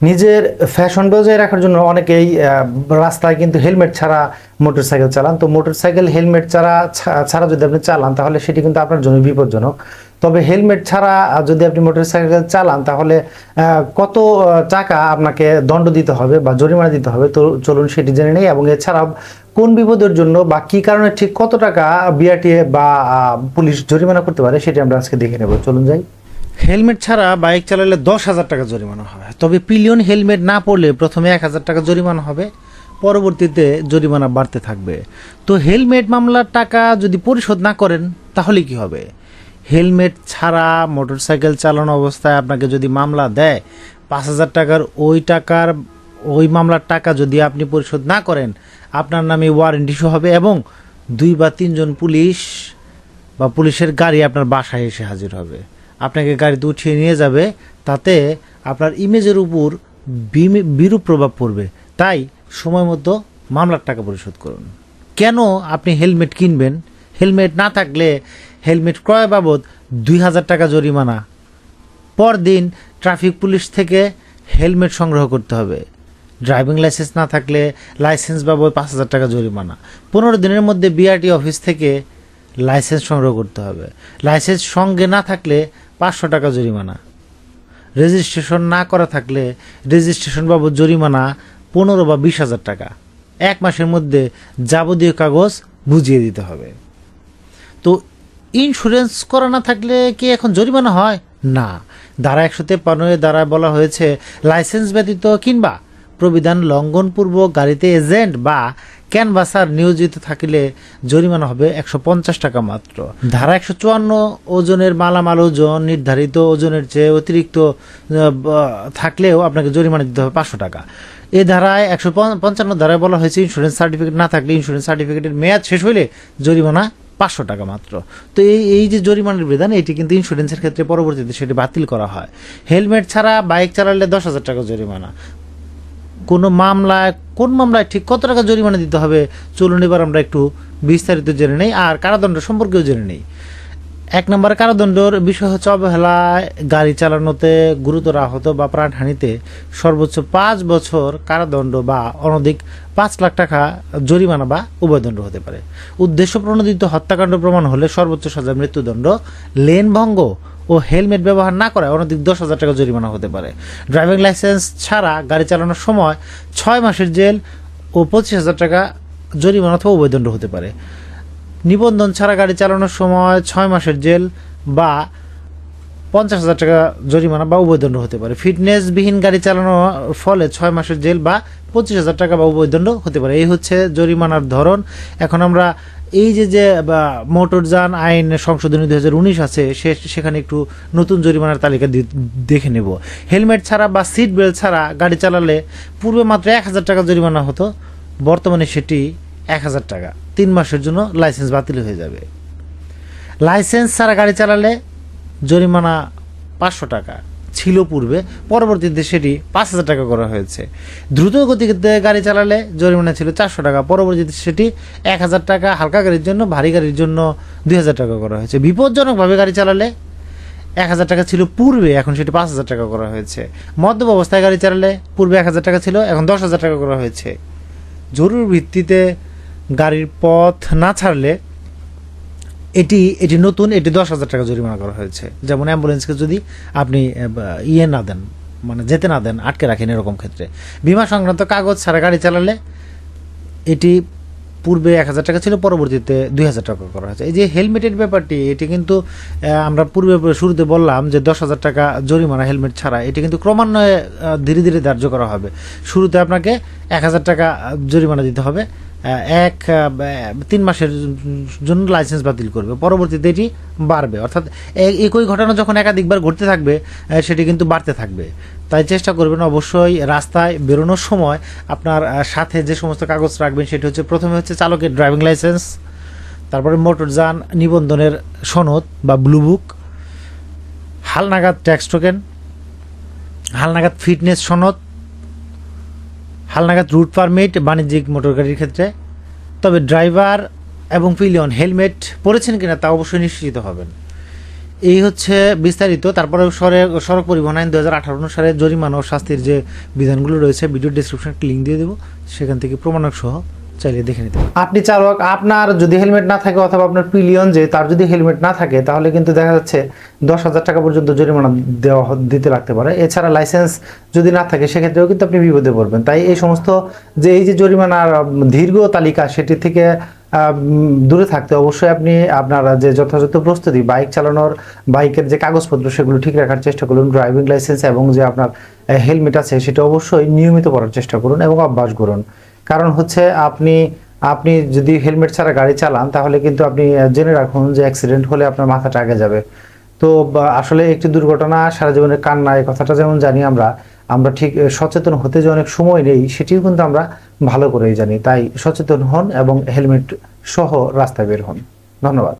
নিজের ফ্যাশন বজায় রাখার জন্য অনেকেই রাস্তায় কিন্তু হেলমেট ছাড়া মোটরসাইকেল চালান। তো মোটরসাইকেল হেলমেট ছাড়া ছাড়া যদি আপনি চালান, তাহলে সেটি কিন্তু আপনার জন্য বিপজ্জনক। তবে হেলমেট ছাড়া যদি আপনি মোটরসাইকেল চালান, তাহলে কত টাকা আপনাকে দণ্ড দিতে হবে বা জরিমানা দিতে হবে? তো চলুন সেটি জেনে নেই। এবং এছাড়াও কোন বিপদের জন্য বা কি কারণে ঠিক কত টাকা বিআরটিএ বা পুলিশ জরিমানা করতে পারে, সেটি আমরা আজকে দেখে নেব। চলুন যাই। হেলমেট ছাড়া বাইক চালালে দশ হাজার টাকা জরিমানা হবে তবে পিলিয়ন হেলমেট না পড়লে প্রথমে এক হাজার টাকা জরিমানা হবে, পরবর্তীতে জরিমানা বাড়তে থাকবে। তো হেলমেট মামলার টাকা যদি পরিশোধ না করেন, তাহলে কি হবে? হেলমেট ছাড়া মোটরসাইকেল চালানো অবস্থায় আপনাকে যদি মামলা দেয়, পাঁচ হাজার টাকার ওই টাকার, ওই মামলার টাকা যদি আপনি পরিশোধ না করেন, আপনার নামে ওয়ারেন্ট ইস্যু হবে এবং দুই বা তিনজন পুলিশ বা পুলিশের গাড়ি আপনার বাসায় এসে হাজির হবে। আপনাকে গাড়িতে উঠিয়ে নিয়ে যাবে, তাতে আপনার ইমেজের উপর বিরূপ প্রভাব পড়বে। তাই সময় মতো মামলার টাকা পরিশোধ করুন। কেন আপনি হেলমেট কিনবেন? হেলমেট না থাকলে হেলমেট ক্রয় বাবদ দুই হাজার টাকা জরিমানা। পরদিন ট্রাফিক পুলিশ থেকে হেলমেট সংগ্রহ করতে হবে। ড্রাইভিং লাইসেন্স না থাকলে লাইসেন্স বাবদ পাঁচ হাজার টাকা জরিমানা। পনেরো দিনের মধ্যে বিআরটি অফিস থেকে লাইসেন্স সংগ্রহ করতে হবে। লাইসেন্স সঙ্গে না থাকলে পাঁচশো টাকা জরিমানা। রেজিস্ট্রেশন না করা থাকলে রেজিস্ট্রেশন বাবদ জরিমানা পনেরো বা বিশ হাজার টাকা। এক মাসের মধ্যে যাবতীয় কাগজ বুঝিয়ে দিতে হবে। তো ইন্স্যুরেন্স করা না থাকলে কি এখন জরিমানা হয়? না। ধারা একশো তেপ্পান্নের দ্বারা বলা হয়েছে লাইসেন্স ব্যতীত কিংবা প্রবিধান লঙ্ঘনপূর্বক গাড়িতে এজেন্ট বা ক্যানভাসার নিয়োজিত থাকলে জরিমানা হবে একশো পঞ্চাশ টাকা মাত্র। ধারা একশো চুয়ান্ন ওজনের মালামাল ওজন নির্ধারিত ওজনের চেয়ে অতিরিক্ত থাকলেও আপনাকে জরিমানা দিতে হবে পাঁচশো টাকা। এ ধারায় একশো পঞ্চান্ন ধারায় বলা হয়েছে ইন্স্যুরেন্স সার্টিফিকেট না থাকলে ইন্স্যুরেন্স সার্টিফিকেটের মেয়াদ শেষ হইলে জরিমানা পাঁচশো টাকা মাত্র। তো এই এই যে জরিমানার বিধান এটি কিন্তু ইন্স্যুরেন্সের ক্ষেত্রে পরবর্তীতে সেটি বাতিল করা হয়। হেলমেট ছাড়া বাইক চালালে দশ হাজার টাকা জরিমানা। কোনো মামলায়, কোন মামলায় ঠিক কত টাকা জরিমানা দিতে হবে? চলুন এবার আমরা একটু বিস্তারিত জেনে নেই, আর কারাদণ্ড সম্পর্কেও জেনে নেই। এক নম্বর কারাদণ্ডর বিষয় হচ্ছে অবহেলায় গাড়ি চালানোতে গুরুতর আহত বা প্রাণহানিতে সর্বোচ্চ পাঁচ বছর কারাদণ্ড বা অনধিক পাঁচ লাখ টাকা জরিমানা বা উভয়দণ্ড হতে পারে। উদ্দেশ্য প্রণোদিত হত্যাকাণ্ড প্রমাণ হলে সর্বোচ্চ সাজা মৃত্যুদণ্ড লেন ভঙ্গ ও হেলমেট ব্যবহার না করায় অনধিক দশ হাজার টাকা জরিমানা হতে পারে। ড্রাইভিং লাইসেন্স ছাড়া গাড়ি চালানোর সময় ছয় মাসের জেল ও পঁচিশ হাজার টাকা জরিমানা অথবা উভয়দণ্ড হতে পারে। নিবন্ধন ছাড়া গাড়ি চালানোর সময় ছয় মাসের জেল বা পঞ্চাশ হাজার টাকা জরিমানা বা উভয়দণ্ড হতে পারে। ফিটনেসবিহীন গাড়ি চালানোর ফলে ছয় মাসের জেল বা পঁচিশ হাজার টাকা বা উভয়দণ্ড হতে পারে। এই হচ্ছে জরিমানার ধরন। এখন আমরা এই যে যে মোটরযান আইন সংশোধনী দুই হাজার উনিশ আছে, সে, সেখানে একটু নতুন জরিমানার তালিকা দেখে নেব। হেলমেট ছাড়া বা সিট বেল্ট ছাড়া গাড়ি চালালে পূর্বে মাত্র এক হাজার টাকা জরিমানা হতো, বর্তমানে সেটি এক হাজার টাকা। তিন মাসের জন্য লাইসেন্স বাতিল হয়ে যাবে। লাইসেন্স ছাড়া গাড়ি চালালে জরিমানা পাঁচশো টাকা ছিল পূর্বে, পরবর্তীতে সেটি পাঁচ হাজার টাকা করা হয়েছে। দ্রুত গতিতে গাড়ি চালালে জরিমানা ছিল চারশো টাকা, পরবর্তীতে সেটি এক হাজার টাকা, হালকা গাড়ির জন্য, ভারী গাড়ির জন্য দুই হাজার টাকা করা হয়েছে। বিপজ্জনকভাবে গাড়ি চালালে এক হাজার টাকা ছিল পূর্বে, এখন সেটি পাঁচ হাজার টাকা করা হয়েছে। মদ্যপ অবস্থায় গাড়ি চালালে পূর্বে এক হাজার টাকা ছিল, এখন দশ হাজার টাকা করা হয়েছে। জরুরি ভিত্তিতে গাড়ির পথ না ছাড়লে এটি এটি নতুন, এটি দশ হাজার টাকা জরিমানা করা হয়েছে। যেমন অ্যাম্বুলেন্সকে যদি আপনি ইয়ে না দেন মানে যেতে না দেন, আটকে রাখেন এরকম ক্ষেত্রে। বিমা সংক্রান্ত কাগজ ছাড়া গাড়ি চালালে এটি পূর্বে এক হাজার টাকা ছিল, পরবর্তীতে দুই হাজার টাকা করা হয়েছে। এই যে হেলমেটের ব্যাপারটি, এটি কিন্তু আমরা পূর্বে শুরুতে বললাম যে দশ হাজার টাকা জরিমানা হেলমেট ছাড়া এটি কিন্তু ক্রমান্বয়ে ধীরে ধীরে ধার্য করা হবে। শুরুতে আপনাকে এক হাজার টাকা জরিমানা দিতে হবে। এক তিন মাসের জন্য লাইসেন্স বাতিল করবে। পরবর্তীতে এটি বাড়বে। অর্থাৎ একই ঘটনা যখন একাধিকবার ঘটতে থাকবে সেটি কিন্তু বাড়তে থাকবে। তাই চেষ্টা করবেন অবশ্যই রাস্তায় বেরোনোর সময় আপনার সাথে যে সমস্ত কাগজ রাখবেন, সেটি হচ্ছে প্রথমে হচ্ছে চালকের ড্রাইভিং লাইসেন্স তারপরে মোটরযান নিবন্ধনের সনদ বা ব্লু বুক হালনাগাদ ট্যাক্স টোকেন হালনাগাদ ফিটনেস সনদ হালনাগাদ রুট পারমিট, বাণিজ্যিক মোটর গাড়ির ক্ষেত্রে। তবে ড্রাইভার এবং পিলিয়ন হেলমেট পরেছেন কিনা তা অবশ্যই নিশ্চিত হবেন। এই হচ্ছে বিস্তারিত। তারপরে সড়ক সড়ক পরিবহন আইন দু হাজার আঠারো অনুসারে জরিমানা ও শাস্তির যে বিধানগুলো রয়েছে ভিডিও ডিসক্রিপশন লিঙ্ক দিয়ে দেবো। সেখান থেকে প্রমাণক সহ চাইলে দেখে নিতে পারেন। আপনি চালক, আপনার যদি হেলমেট না থাকে অথবা আপনার পিলিয়ন যে, তার যদি হেলমেট না থাকে, তাহলে কিন্তু দেখা যাচ্ছে দশ হাজার টাকা পর্যন্ত জরিমানা দেওয়া দিতে লাগতে পারে। এছাড়া লাইসেন্স যদি না থাকে, সেক্ষেত্রেও কিন্তু আপনি বিপদে পড়বেন। তাই এই সমস্ত যে, এই যে জরিমানার দীর্ঘ তালিকা, সেটি থেকে দূরে থাকতে অবশ্যই আপনি আপনার যে যথাযথ প্রস্তুতি, বাইক চালানোর, বাইকের যে কাগজপত্র, সেগুলো ঠিক রাখার চেষ্টা করুন। ড্রাইভিং লাইসেন্স এবং যে আপনার হেলমেট আছে, সেটা অবশ্যই নিয়মিত পরার চেষ্টা করুন এবং অভ্যাস করুন। কারণ হচ্ছে আপনি আপনি যদি হেলমেট ছাড়া গাড়ি চালান, তাহলে কিন্তু আপনি জেনে রাখুন যে অ্যাক্সিডেন্ট হলে আপনার মাথাটা আগে যাবে। তো আসলে একটি দুর্ঘটনা, সারা জীবনের কান্না, এই কথাটা যেমন জানি আমরা আমরা ঠিক সচেতন হতে যে অনেক সময় নেই, সেটিও কিন্তু আমরা ভালো করেই জানি। তাই সচেতন হন এবং হেলমেট সহ রাস্তায় বের হন। ধন্যবাদ।